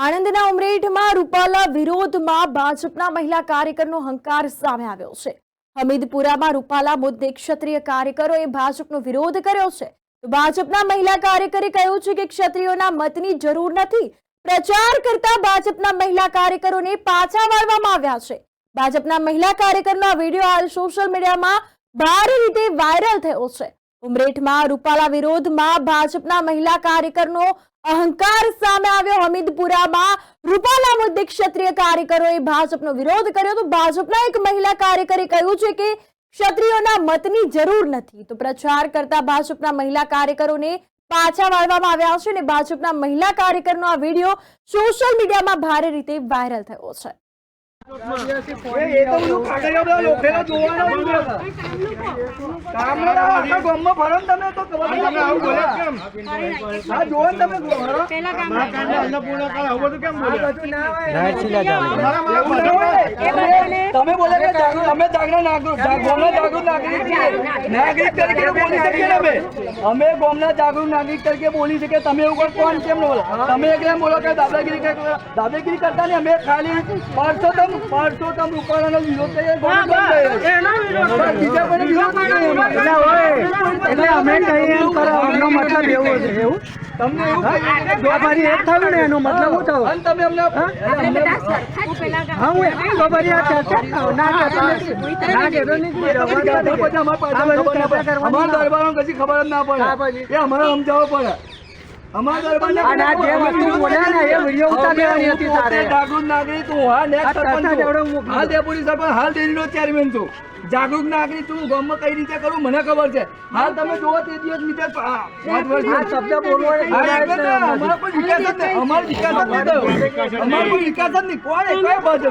આણંદના ઉમરેઠમાં રૂપાલા વિરોધમાં ભાજપના મહિલા કાર્યકરનો હંકાર સામે આવ્યો છે. હમીદપુરામાં રૂપાલા મુદ્દે ક્ષત્રિય કાર્યકરોએ ભાજપનો વિરોધ કર્યો છે. ભાજપના મહિલા કાર્યકરે કહ્યું છે કે ક્ષત્રિયોના મતની જરૂર નથી. પ્રચાર કરતા ભાજપના મહિલા કાર્યકરોને પાછા વાળવામાં આવ્યા છે. ભાજપના મહિલા કાર્યકરનો વીડિયો હાલ સોશિયલ મીડિયામાં ભારે રીતે વાયરલ થયો છે. ઉમરેઠમાં રૂપાલા વિરોધમાં ભાજપના મહિલા કાર્યકરનો અહંકાર સામે આવ્યો હમીદપુરામાં. રૂપાલા મુદ્દે ક્ષત્રિય કાર્યકરોએ ભાજપનો વિરોધ કર્યો તો ભાજપના એક મહિલા કાર્યકરે કહ્યું છે કે ક્ષત્રિયોના મતની જરૂર નથી. તો પ્રચાર કરતા ભાજપના મહિલા કાર્યકરોને પાછા વાળવામાં આવ્યા છે અને ભાજપના મહિલા કાર્યકરનો આ વીડિયો સોશિયલ મીડિયામાં ભારે રીતે વાયરલ થયો છે. એ તો બધું કાગળિયા બધા લોખેલા જોવાના જ બધા. ગામડા આખા ગામમાં ફરો ને તમે તો ખબર નહીં તમે આવું બોલે કેમ? હા, જુઓ ને તમે ફરો. આ બધું ના હોય. એવું ના હોય. તમે- તમે બોલે કે જાગૃત અમે જાગૃત નાગરિક જા- ગામના જાગૃત નાગરિક છીએ નાગરિક તરીકે બોલી શકીએ ને અમે અમે ગામના જાગૃત નાગરિક તરીકે બોલી શકીએ તમે એવું કોઈ કોણ કેમ ન બોલો તમે એકલા એમ બોલો કે દાદાગીરી કે દાદાગીરી કરતા ને અમે ખાલી પરસોત્તમ પરસોત્તમ રૂપાલાનો વિરોધ એટલે અમે કહીએ એમ મતલબ એવો છે એવું? થયું? ને એનો મતલબ હું. થયો અને તમે અમારા દરબારો ખબર જ ના પડે. અમારે સમજાવવો પડે. ચેરમેન છું. જાગૃત નાગરિક છું ગામમાં કઈ રીતે કરું મને ખબર છે હાલ તમે જુઓ તે દિવસ મિત્ર પાંચ વર્ષ શબ્દ બોલવો અમારો કોઈ વિકાસ જ નહીં. અમારો વિકાસ જ નહીં થયો. અમારો કોઈ વિકાસ જ નહીં. કોણ? કઈ બાજુ?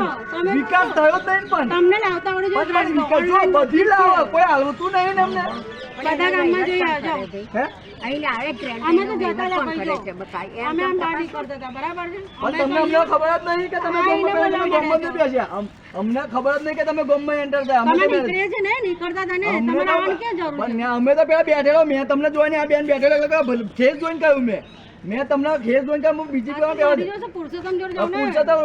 વિકાસ થયો જ નહીં પણ. તમને લાવતા આવડે વિકાસ જો બધી લાવો. કોઈ હાલતું નહીં ને અમને. બધા ગામમાં જઈ આવજો હે? અમે તો જતા હતા ભાઈ અમે આમ ગાડી કરતા હતા બરાબર છે તમને અમને ખબર જ નહીં કે તમે ગામમાં બેસ્યા. અમને ખબર જ નહીં કે તમે ગામમાં enter થયા. અમે નીકળે છે ને નીકળતા હતા ને તમારે આવવાની ક્યાં જરૂર છે? અમે તો પેલા બેઠેલો મેં તમને જોઈને આ બેન બેઠેલો એટલે કે જોઈને કહ્યું મેં. મેં તમને ખેસ જોઈને કહ્યું, હું બીજી કોઈ કહેવા જોડી પુરુષોત્તમ જોડે જાઓ ને. પૂછો તો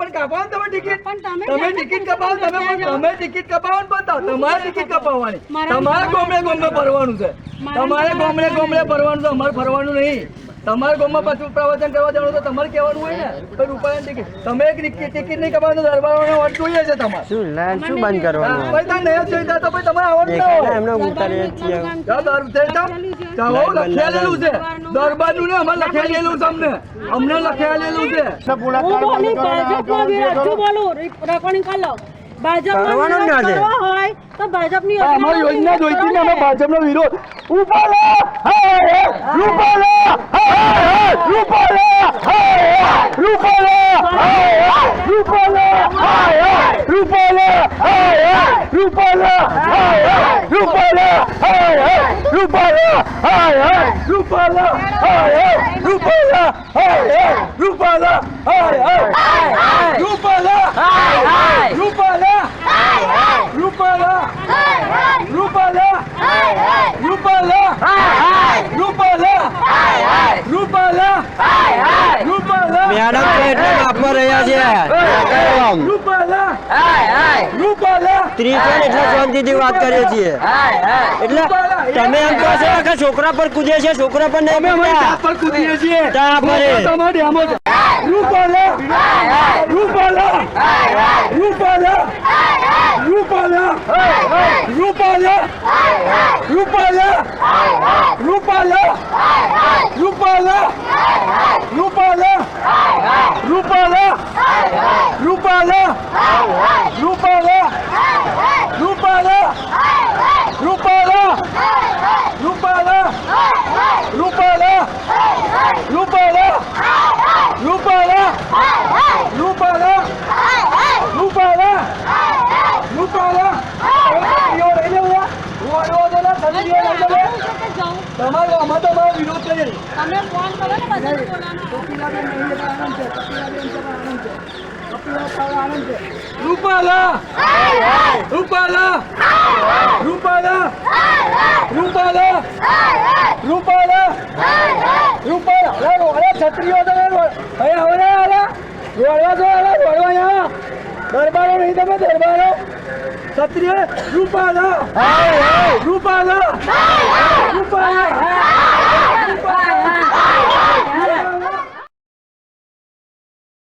પણ કાપો તમે ટિકિટ. પણ તમે તમે ટિકિટ? કપાવો તમે તમે ટિકિટ કપાવો ને તમારે ટિકિટ કપાવવાની. તમારે ગોમડે ગોમડે ફરવાનું છે. તમારે ગોમડે ગોમડે ફરવાનું છે અમારે ફરવાનું નહીં. તમારા ગામમાં પાછું પ્રવચન કરવા જવાનું તો તમારે કહેવાનું હોય ને? તો રૂપાયણ ટિકિટ. તમે એક ટિકિટ નહીં કમાવો દરબારોને વાત જોઈએ છે તમારે. શું ના શું બંધ કરવાનું ભાઈ તાર નહીં જોઈતા તો ભાઈ તમારે આવડતો એમને ઉતારીએ છીએ દર થઈતા જાઓ લખેલું છે. દરબારનું ને અમે લખેલું છે અમને. અમને લખેલું છે. બોલું રેકોર્ડિંગ કરી લો. ભાજપની યોજના જોઈતી ને અમે ભાજપનો વિરોધ. ઉપાડો! రూపాయలు రూపాయలు મેડમ છે એટલે રહ્યા છે. રૂપાલા રૂપાલા ત્રીસ જણ એટલે શાંતિથી વાત કરીએ છીએ. એટલે તમે એમ કહો છો કે છોકરા પર કૂદે છે છોકરા પર નહીં પર કૂદીએ છીએ. ત્યાં પરે. રૂપાલા. રૂપાલા. રૂપાલા. રૂપાલા. રૂપાલા. રૂપાલા. રૂપાલા. રૂપાલા. રૂપાલા રૂપાલા રૂપાલા રૂપાલા રૂપાલા રૂપાલા રૂપાલા રૂપાલા રૂપાલા રૂપાલા રૂપાલા જાઉં. તમારો અમારો તમારો વિરોધ છે. તમે ફોન કરો ને બધા રૂપાલા! રૂપાલા! રૂપાલા! રૂપાલા! રૂપાલા! રૂપાલા! અરે રોડે છત્રીઓ તમે હવે હવે અરે રોડવા જો અરે રોડવા અહીંયા દરબારો નહીં તમે દરબારો. Satria, no balão! Ai, ai! No!